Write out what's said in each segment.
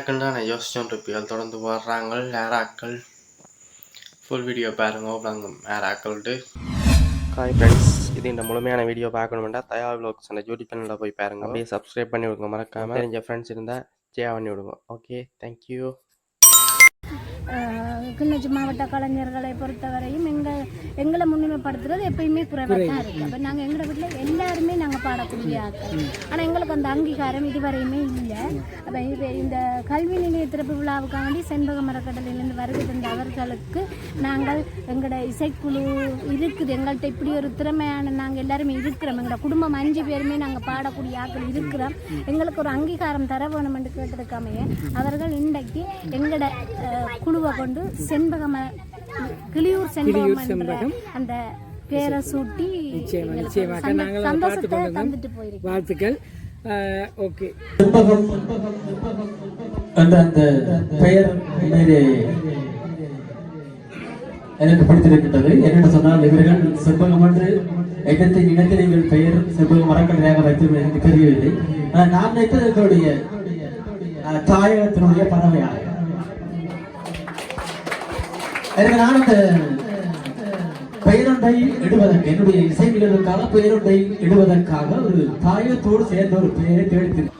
யாராக்கள் தான். நான் யோசிச்சோன்றிருப்பீர்கள் தொடர்ந்து வர்றாங்க யாராக்கள் ஃபுல் வீடியோ பாருங்க விளங்கும் யாராக்கள்ட்டு ஹாய் ஃப்ரெண்ட்ஸ் இது இந்த முழுமையான வீடியோ பார்க்கணுமெண்டா தயா விலாக்ஸ் அந்த யூடியூப் சேனலில் போய் பாருங்க. அப்படியே சப்ஸ்கிரைப் பண்ணி விடுங்க மறக்காம. தெரிஞ்ச ஃப்ரெண்ட்ஸ் இருந்தால் ஷேர் பண்ணி விடுங்க ஓகே தேங்க்யூ கிளிநொச்சி மாவட்ட கலைஞர்களை பொறுத்தவரையும் எங்கள் எங்களை முன்னிலைப்படுத்துறது எப்பயுமே குறைவாக தான் இருக்குது அப்போ நாங்கள் எங்களோட வீட்டில் எல்லாருமே நாங்கள் பாடக்கூடிய ஆட்கள். ஆனால் எங்களுக்கு அந்த அங்கீகாரம் இதுவரையுமே இல்லை. அப்போ இது இந்த கல்வி நிலைய திறப்பு விழாவுக்காண்டி செண்பக மரக்கடலிலிருந்து வருகை தந்த அவர்களுக்கு நாங்கள் எங்களோட இசைக்குழு இருக்குது. எங்கள்கிட்ட இப்படி ஒரு திறமையான நாங்கள் எல்லாருமே இருக்கிறோம். எங்களோட குடும்பம் அஞ்சு பேருமே நாங்கள் பாடக்கூடிய ஆட்கள் இருக்கிறோம். எங்களுக்கு ஒரு அங்கீகாரம் தர வேணும் என்று கேட்டதுக்காமையே அவர்கள் இன்றைக்கு எங்களோட அஹ், குழுவை கொண்டு செண்பகம் கிளியூர் செண்பகம் அந்த பேரை சூட்டி நிச்சயமாக. நாங்கள் சந்தோஷத்தை தந்துட்டு போயிருக்கோம். வாழ்த்துக்கள். ஓகே. செண்பகம் என்ற அந்த பெயர் உண்மையிலே எனக்கு பிடித்திருக்கின்றது. என்னென்னு சொன்னால் இவர்கள் செண்பகம் என்று எண்ணத்தை நினைத்து நீங்கள் பெயர் செண்பகம் மரக்கலையாக வைத்து எனக்கு தெரியவில்லை ஆனால் நான் நினைத்தது எங்களுடைய தாயகத்தினுடைய பறவையாக எனக்கு நான் அந்த பெயரொன்றை இடுவதற்கு என்னுடைய இசை நிகழ்வுக்காக பெயரொன்றை இடுவதற்காக ஒரு தாயத்தோடு சேர்ந்த ஒரு பெயரை தேடித்து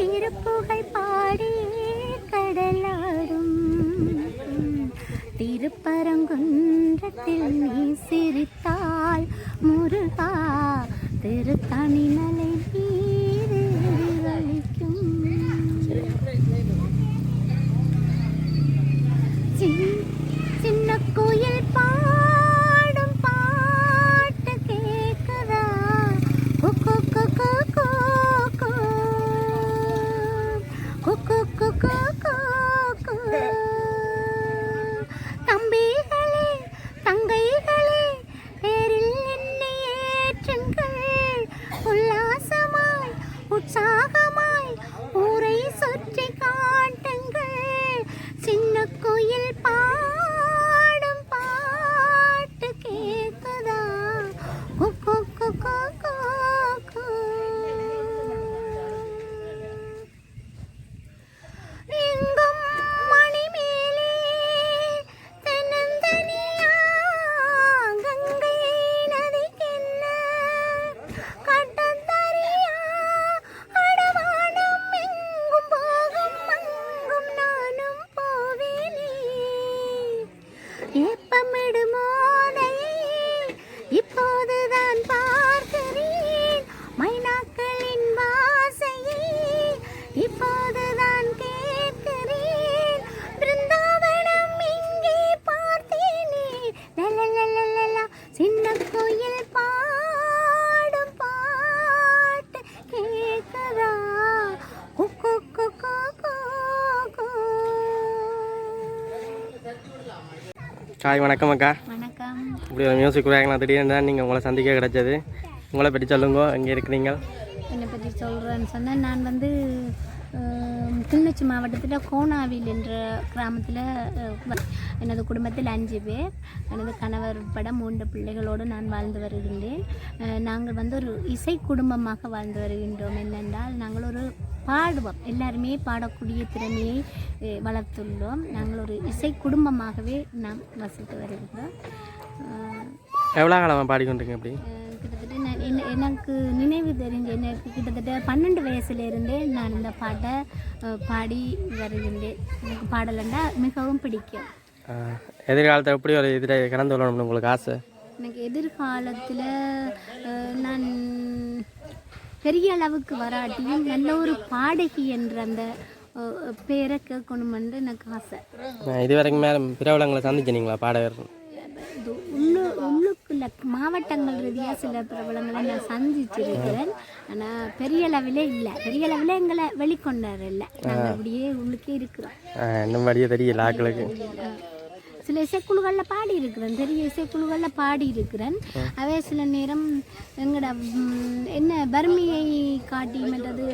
திருப்புகை பாடி கடலாடும். திருப்பரங்குன்றத்தில் நீ சிரித்தால் முருகா திருத்தணி நலை எதிரொலிக்கும் சின்- சின்ன கோயில் ஹாய் வணக்கம் அக்கா. வணக்கம். இப்படி ஒரு மியூசிக் விளையாடலாம் திடீர்னு தான் நீங்கள் உங்களை சந்திக்க கிடைச்சது. உங்களை பற்றி சொல்லுங்க எங்கே இருக்கிறீங்க? என்னை பற்றி சொல்கிறேன்னு சொன்னால் நான் வந்து கிளிநொச்சி மாவட்டத்தில் கோணாவில் என்ற கிராமத்தில் எனது குடும்பத்தில் அஞ்சு பேர். எனது கணவர் உட்பட மூன்று பிள்ளைகளோடு நான் வாழ்ந்து வருகின்றேன். நாங்கள் வந்து ஒரு இசை குடும்பமாக வாழ்ந்து வருகின்றோம். என்னென்றால் நாங்கள் ஒரு பாடுவோம். எல்லாருமே பாடக்கூடிய திறமையை வளர்த்துள்ளோம். நாங்கள் ஒரு இசை குடும்பமாகவே நாம் வசித்து வருகின்றோம் அஹ், எவ்வளோ காலமாக பாடிக்கொண்டிருக்கீங்க அப்படி கிட்டத்தட்ட நான் என்ன எனக்கு நினைவு தெரிஞ்ச எனக்கு கிட்டத்தட்ட பன்னெண்டு வயசுல இருந்தே நான் இந்த பாட்டை பாடி வருகின்றேன். எனக்கு பாடலண்டா மிகவும் பிடிக்கும். எதிர்காலத்தை எப்படி ஒரு இதில் கடந்து வரணும்னு உங்களுக்கு ஆசை? எனக்கு எதிர்காலத்தில் நான் பெரிய அளவுக்கு வராட்டியும் நல்ல ஒரு பாடகி என்ற அந்த பேரை கேட்கணுமென்று எனக்கு ஆசை. இது வரைக்கும் மேலே பிரபலங்களை சந்திச்சினீங்களா பாடகர்? இது உள்ளு உள்ளுக்குள்ள மாவட்டங்கள் ரீதியாக சில பிரபலங்களை நான் சந்திச்சிருக்கிறேன். ஆனால் பெரிய அளவில் இல்லை. பெரிய அளவில் எங்களை வெளிக்கொண்டார் இல்லை நாங்கள் அப்படியே உள்ளுக்கே இருக்கிறோம். இன்னும் வழியே தெரியல ஆக்களுக்கு. சில இசைக்குழுகளில் பாடி இருக்கிறேன் பெரிய இசைக்குழுகளில் பாடி இருக்கிறேன் அவே சில நேரம் எங்களோட என்ன வறுமையை காட்டி மற்றது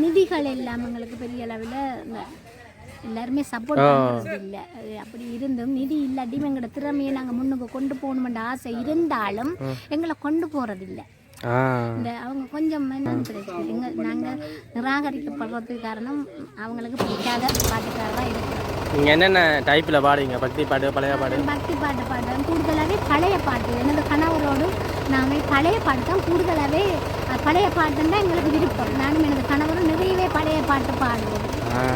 நிதிகள் எல்லாம் எங்களுக்கு பெரிய அளவில் எல்லாருமே சப்போர்ட் பண்ணுறது இல்லை. அப்படி இருந்தும் நிதி இல்லாட்டியும் எங்களோட திறமையை நாங்கள் முன்னுக்கு கொண்டு போகணுமென்ற ஆசை இருந்தாலும் எங்களை கொண்டு போகிறதில்லை இந்த அவங்க கொஞ்சம் என்னன்னு பிரச்சனை எங்க நாங்கள் நிராகரிக்கப்படுறதுக்கு காரணம் அவங்களுக்கு பிடிக்காத பாட்டுக்காரராக இருக்கிறோம். நீங்கள் என்னென்ன டைப்பில் பாடுவீங்க? பக்தி பாட்டு பழைய பாடு பக்தி பாட்டு பாடுறேன். கூடுதலாகவே பழைய பாட்டு. எனது கணவரோடு நாமே பழைய பாட்டு தான் கூடுதலாகவே பழைய பாட்டுன்னு தான் எங்களுக்கு விருப்பம். நானும் எனது கணவரும் நிறையவே பழைய பாட்டு பாடுவோம்.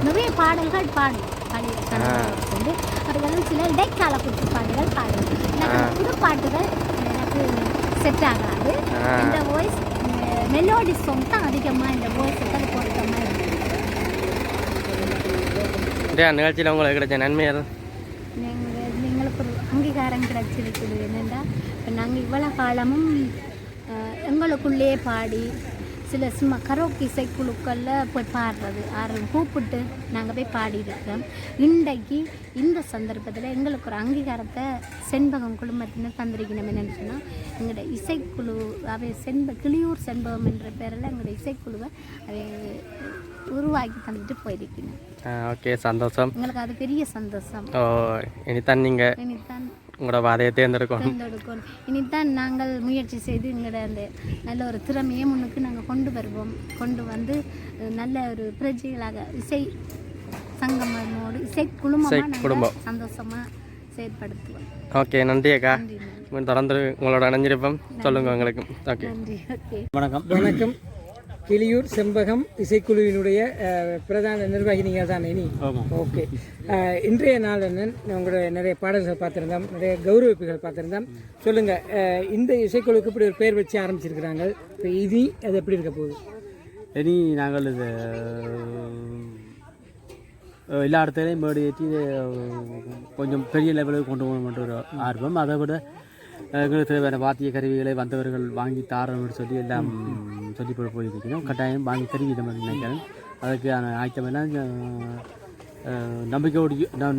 நிறைய பாடல்கள் பாடுவோம். பழைய கணவரோடு சேர்ந்து. அதுக்கெல்லாம் சில இடைக்கால குத்து பாட்டுகள் பாடுவோம். எனக்கு புது பாட்டுகள் எனக்கு செட் ஆகாது. இந்த வாய்ஸ் மெலோடி சாங் தான் அதிகமாக இந்த அது பொருத்தமாக இருக்குது நிகழ்ச்சியில் உங்களுக்கு கிடைச்ச நன்மைகள் நீங்கள் எங்களுக்கு ஒரு அங்கீகாரம் கிடைச்சிருக்குது. என்னென்னா இப்போ நாங்கள் இவ்வளோ காலமும் எங்களுக்குள்ளேயே பாடி சில சும்மா கரோக்கி இசைக்குழுக்களில் போய் பாடுறது ஆறு கூப்பிட்டு நாங்கள் போய் பாடியிருக்கிறோம் இன்றைக்கு இந்த சந்தர்ப்பத்தில் எங்களுக்கு ஒரு அங்கீகாரத்தை செண்பகம் குழுமத்தினர் தந்திருக்கணும். என்னென்னு சொன்னால் எங்களோட இசைக்குழு அவை செண்ப கிளியூர் செண்பகம் என்ற பேரில் எங்களோட இசைக்குழுவை அவை உருவாக்கி தந்துட்டு போயிருக்கணும் ஓகே சந்தோஷம். எங்களுக்கு அது பெரிய சந்தோஷம். ஓ இனித்தான் நீங்கள் இனித்தான் உங்களோட பாதையை தேர்ந்தெடுக்கணும். தேர்ந்தெடுக்கணும். இனித்தான் நாங்கள் முயற்சி செய்து எங்களோட அந்த நல்ல ஒரு திறமையை முன்னுக்கு நாங்கள் கொண்டு வருவோம். கொண்டு வந்து நல்ல ஒரு பிரஜைகளாக இசை சங்கமோடு இசை குழுமமாக நாங்கள் சந்தோஷமாக செயற்படுத்துவோம். ஓகே நன்றி அக்கா. தொடர்ந்து உங்களோட அணைஞ்சிருப்போம். சொல்லுங்கள் உங்களுக்கு. ஓகே. நன்றி. ஓகே. வணக்கம். வணக்கம். கிளியூர் செம்பகம் இசைக்குழுவினுடைய பிரதான நிர்வாகி நீங்கள் தான் இனி. ஓகே. இன்றைய நாள் உங்களுடைய நிறைய பாடல்கள் பார்த்துருந்தோம் நிறைய கௌரவிப்புகள் பார்த்துருந்தோம். சொல்லுங்கள் இந்த இசைக்குழுவுக்கு இப்படி ஒரு பேர் வச்சு ஆரம்பிச்சிருக்கிறாங்க. இப்போ இது அது எப்படி இருக்க போகுது? இனி நாங்கள் இது எல்லா இடத்துலையும் மேடு ஏற்றி கொஞ்சம் பெரிய லெவலுக்கு கொண்டு போகணுன்ற ஒரு ஆர்வம். அதை விட தேவையான வாத்திய கருவிகளை வந்தவர்கள் வாங்கி தாரணும்னு சொல்லி எல்லாம் சொல்லி போய் போயிருக்கணும் கட்டாயம் வாங்கி தருவிதம் நினைக்கிறேன். அதுக்கான ஆயத்தமெல்லாம் அஹ், நம்பிக்கையோடு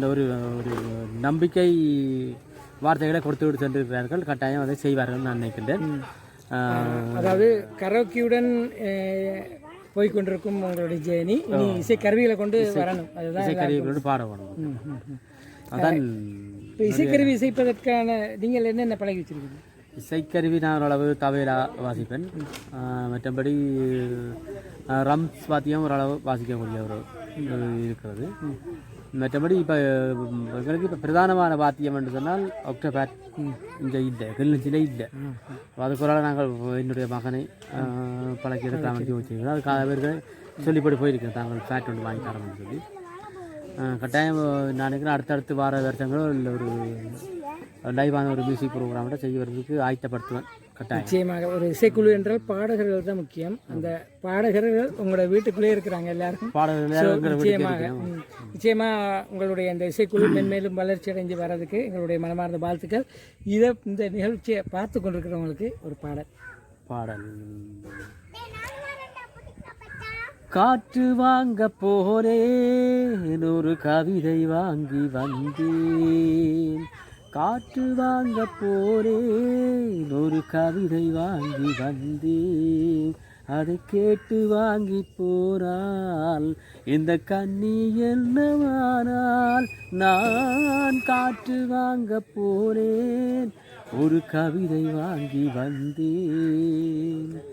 ஒரு ஒரு நம்பிக்கை வார்த்தைகளை கொடுத்து விட்டு சென்றிருக்கிறார்கள். கட்டாயம் அதை செய்வார்கள் நான் நினைக்கின்றேன். அதாவது கரோக்கியுடன் போய் கொண்டிருக்கும் உங்களுடைய ஜேர்னி இனி இசை கருவிகளை கொண்டு வரணும். அதுதான் இசைக்கருவிகளோடு பாட வேணும் அதான் இப்போ இசைக்கருவி இசைப்பதற்கான நீங்கள் என்னென்ன பழகி வச்சுருக்கீங்க? இசைக்கருவி நான் ஓரளவு தவையில வாசிப்பேன். மற்றபடி ரம்ஸ் வாத்தியம் ஓரளவு வாசிக்கக்கூடிய ஒரு ஒரு இருக்கிறது. மற்றபடி இப்போ எங்களுக்கு இப்போ பிரதானமான வாத்தியம் என்று சொன்னால் ஒக்டோபேட் இங்கே இல்லை கிளிநொச்சியில் இல்லை. அதுக்கு நாங்கள் என்னுடைய மகனை பழக்கி எடுக்கலாம் வேண்டி வச்சுருக்கோம் அதுக்காக பேர்கள் சொல்லிப்படி போயிருக்கேன் தாங்கள் ஃபேட் ஒன்று வாங்கி தரணும்னு சொல்லி. கட்டாயம் நான் நினைக்கிறேன் அடுத்தடுத்து வார வருஷங்களோ இல்லை ஒரு லைவான ஒரு மியூசிக் ப்ரோக்ராமோட செய்வதற்கு ஆயத்தப்படுத்துவேன் கட்டாயம். நிச்சயமாக. ஒரு இசைக்குழு என்றால் பாடகர்கள் தான் முக்கியம். அந்த பாடகர்கள் உங்களோட வீட்டுக்குள்ளே இருக்கிறாங்க எல்லாரும் வீட்டுக்கு நிச்சயமாக ம், நிச்சயமா உங்களுடைய இந்த இசைக்குழு மென்மேலும் வளர்ச்சி அடைஞ்சு வர்றதுக்கு எங்களுடைய மனமார்ந்த வாழ்த்துக்கள். இதை இந்த நிகழ்ச்சியை பார்த்து கொண்டிருக்கிறவங்களுக்கு ஒரு பாடல். பாடல். காற்று வாங்க போறேன் ஒரு கவிதை வாங்கி வந்தேன். காற்று வாங்க போறேன் ஒரு கவிதை வாங்கி வந்தேன். அதை கேட்டு வாங்கி போறால் இந்த கண்ணி என்னவானால் நான் காற்று வாங்க போறேன் ஒரு கவிதை வாங்கி வந்தேன்.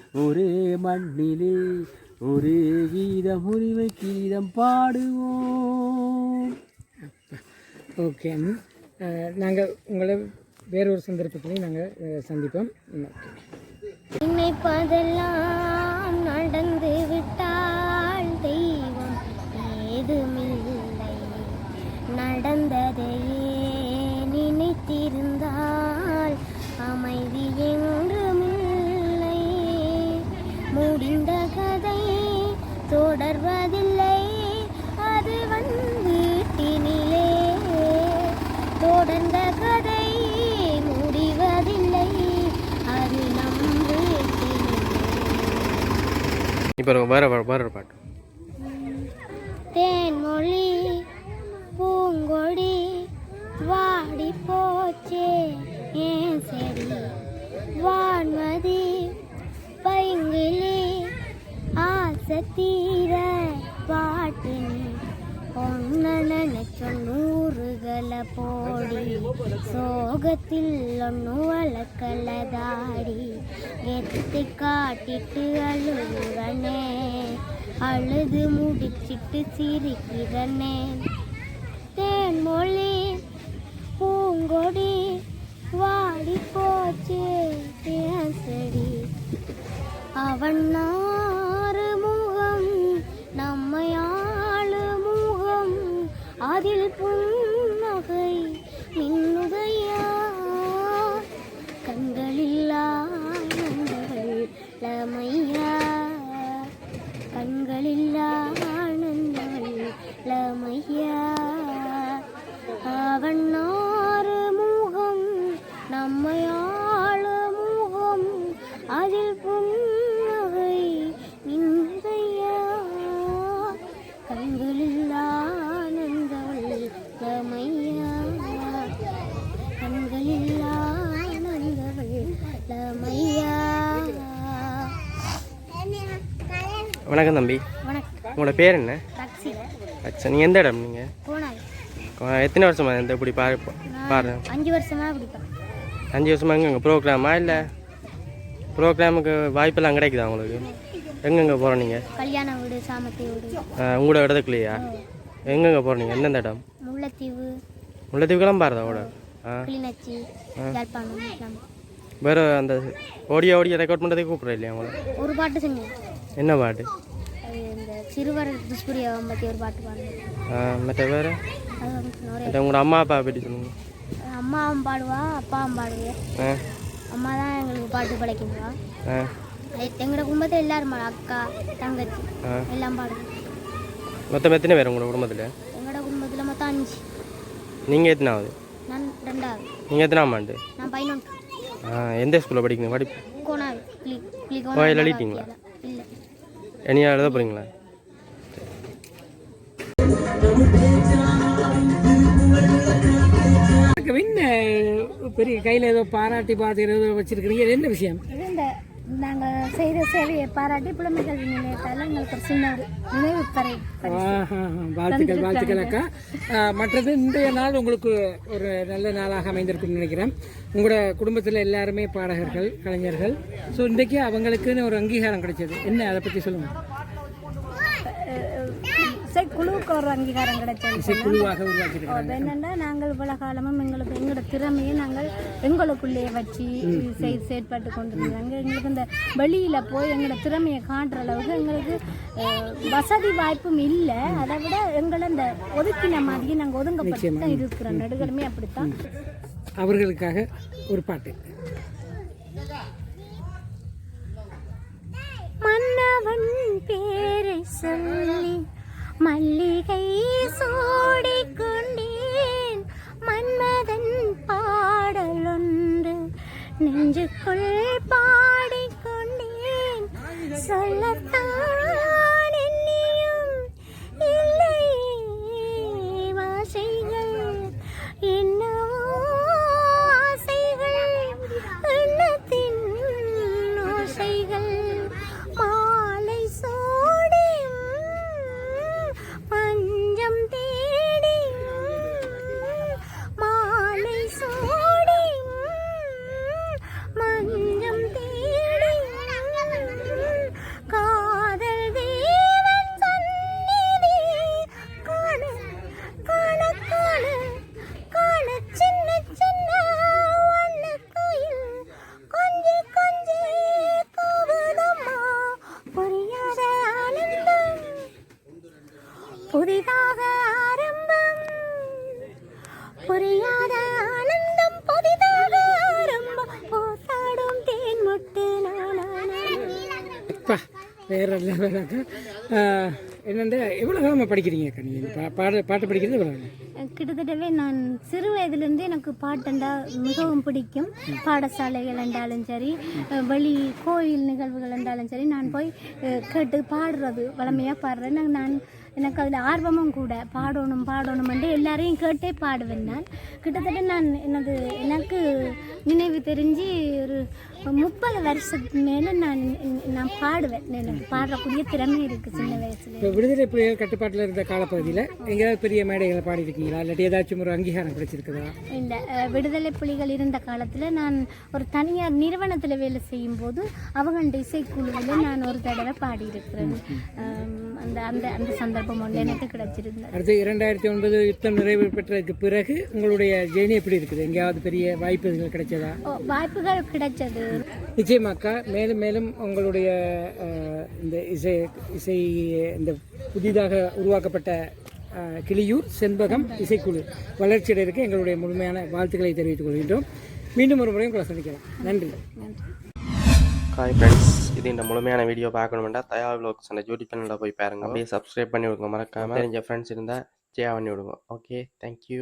ஒரே மண்ணிலே ஒரே கீதம் உரிமை கீதம் பாடுவோம். ஓகே நாங்கள் உங்களை வேறொரு சந்தர்ப்பத்திலையும் நாங்கள் சந்திப்போம். நினைப்பதெல்லாம் இப்போ வேற வேற வேற ஒரு பாட்டு. தேன்மொழி பூங்கொடி வாடி போச்சே ஏன் சரி வான்மதி பைங்கிலி ஆசை தீர பாட்டினி. ஒன்ன நினைச்ச நூறுகளை போடி. சோகத்தில் ஒன்று வளர்க்கலதாடி. எத்தி காட்டிட்டு அழுகுறனே அழுது முடிச்சிட்டு சிரிக்கிறனே. தேன்மொழி பூங்கொடி வாடி போச்சு ஏன் செடி அவன் நாறு அதில் புன்னகை மின்னுதையா? கண்களில்லா நந்தவள் வணக்கம் தம்பி. உங்களோட பேர் என்ன? அச்சா நீங்கள் எந்த இடம் நீங்கள் எத்தனை வருஷமா இந்த இப்படி பாரு பாரு. அஞ்சு வருஷமா அஞ்சு வருஷமா எங்கெங்க ப்ரோக்ராமா இல்லை? ப்ரோக்ராமுக்கு வாய்ப்பெல்லாம் கிடைக்குதா உங்களுக்கு? எங்கெங்கே போகிறோம் நீங்கள் கல்யாண வீடு சாமத்தி வீடு. உங்களோட இடத்துக்குலையா எங்கெங்கே போகிறீங்க எந்தெந்த இடம்? முல்லைத்தீவு. முள்ளத்தீவுக்கெல்லாம் பாருதா ஆ. கிளிநொச்சி யாழ்ப்பாணம். வேறு அந்த ஓடியா ஓடியா ரெக்கார்ட் பண்ணுறதுக்கு கூப்பிட்றேன் இல்லையா உங்களை? ஒரு பாட்டு செஞ்சேன் என்ன பாட்டு? இந்த சிறுவர் துஷ்பிரியாவை பற்றி ஒரு பாட்டு பாடுனேன் ஆ, மற்ற வேறு? உங்களோட அம்மா அப்பா பற்றி சொல்லுங்க. அம்மாவும் பாடுவா அப்பாவும் பாடுவேன் அம்மா தான் எங்களுக்கு பாட்டு படைக்குங்களா எங்களோட குடும்பத்தில் எல்லாரும் அக்கா தங்கச்சி. எல்லாம் பாடுவோம் மொத்தம் எத்தனை பேர் உங்களோட குடும்பத்தில்? எங்களோட குடும்பத்தில் மொத்தம் அஞ்சு. நீங்கள் எத்தனாவது? நான் ரெண்டாவது. நீங்கள் எத்தனாம் ஆண்டு? நான் பதினொன்று. எந்த ஸ்கூலில் படிக்கணும் படி கோனாவி கிளி கிளி கோயில் எழுதிட்டீங்களா? இல்லை. இனியா எழுத போகிறீங்களா என்ன பெரிய கையில் ஏதோ பாராட்டி பார்த்து ஏதோ வச்சிருக்கிறீங்க என்ன விஷயம்? நாங்கள் செய்த சேவையை பாராட்டி புலமை கல்வி நிலையத்தால் எங்களுக்கு ஒரு சின்ன ஒரு நினைவு பறை வாழ்த்துக்கள் வாழ்த்துக்கள் அக்கா. மற்றது இன்றைய நாள் உங்களுக்கு ஒரு நல்ல நாளாக அமைந்திருக்கும்னு நினைக்கிறேன். உங்களோட குடும்பத்தில் எல்லாருமே பாடகர்கள் கலைஞர்கள். ஸோ இன்றைக்கு அவங்களுக்குன்னு ஒரு அங்கீகாரம் கிடைச்சது. என்ன? அதை பற்றி சொல்லுங்கள் இசை குழுவுக்கு ஒரு அங்கீகாரம் கிடைச்சது என்னன்னா நாங்கள் இவ்வளவு காலமும் எங்களுக்கு எங்களோட திறமையை நாங்கள் எங்களுக்குள்ளேயே வச்சு செய் செயற்பட்டு கொண்டிருந்தாங்க எங்களுக்கு இந்த வெளியில போய் எங்களோட திறமையை காட்டுற அளவுக்கு எங்களுக்கு வசதி வாய்ப்பும் இல்லை. அதை விட எங்களை இந்த ஒதுக்கின மாதிரி நாங்கள் ஒதுங்கப்பட்டு தான் இருக்கிறோம். நடுகளுமே அப்படித்தான். அவர்களுக்காக ஒரு பாட்டு. மன்னவன் பேரை சொல்லி மல்லிகை சூடிக் கொண்டேன் மன்மதன் பாடலொன்று நெஞ்சுக்குள் பாடிக்கொண்டேன். சொல்லத்தான் வேற லெவலாக்கா என்னென்ன எவ்வளோ காலமாக படிக்கிறீங்க அக்கா நீங்கள் பா பாட பாட்டு படிக்கிறது எவ்வளோ கிட்டத்தட்டவே நான் சிறு வயதிலிருந்து எனக்கு பாட்டண்டா மிகவும் பிடிக்கும். பாடசாலைகள் என்றாலும் சரி வழி வெளி கோயில் நிகழ்வுகள் என்றாலும் சரி நான் போய் கேட்டு பாடுறது வளமையாக பாடுறேன் நான் எனக்கு அதில் ஆர்வமும் கூட பாடணும் பாடணும் என்று எல்லாரையும் கேட்டே பாடுவேன் நான். கிட்டத்தட்ட நான் எனது எனக்கு நினைவு தெரிஞ்சு ஒரு முப்பது வருஷத்துக்கு மேலே நான் நான் பாடுவேன். எனக்கு பாடக்கூடிய திறமை இருக்குது சின்ன வயசுல இப்போ விடுதலை புலிகள் கட்டுப்பாட்டில் இருந்த காலப்பகுதியில் எங்கேயாவது பெரிய மேடைகளை பாடிருக்கீங்களா இல்லாட்டி ஏதாச்சும் ஒரு அங்கீகாரம் கிடைச்சிருக்குதா? இல்லை விடுதலை புலிகள் இருந்த காலத்தில் நான் ஒரு தனியார் நிறுவனத்தில் வேலை செய்யும்போது அவங்கள்ட இசைக்குழுவில் நான் ஒரு தடவை பாடியிருக்கிறேன். அந்த அந்த அந்த சந்தர்ப்பம் ஒன்று எனக்கு கிடைச்சிருந்தது. அடுத்து இரண்டாயிரத்தி ஒன்பது யுத்தம் நிறைவு பெற்றதுக்கு பிறகு உங்களுடைய ஜேர்னி எப்படி இருக்குது? எங்கேயாவது பெரிய வாய்ப்புகள் கிடைச்சதா? வாய்ப்புகள் கிடைச்சது. நிச்சயமாக்கா மேலும் மேலும் உங்களுடைய இந்த இசை இசை இந்த புதிதாக உருவாக்கப்பட்ட கிளியூர் செண்பகம் இசைக்குழு வளர்ச்சியடைறதுக்கு எங்களுடைய முழுமையான வாழ்த்துக்களை தெரிவித்துக் கொள்கின்றோம். மீண்டும் ஒரு முறை உங்களை சந்திக்கலாம். நன்றி. ஹாய் ஃப்ரெண்ட்ஸ் இது இந்த முழுமையான வீடியோ பார்க்கணுமெண்டா தயா விலாக்ஸ் அந்த யூடியூப் சேனலில் போய் பாருங்க. அப்படியே சப்ஸ்கிரைப் பண்ணி விடுங்க மறக்காம. தெரிஞ்ச ஃப்ரெண்ட்ஸ் இருந்தால் ஷேர் பண்ணி விடுங்க ஓகே தேங்க்யூ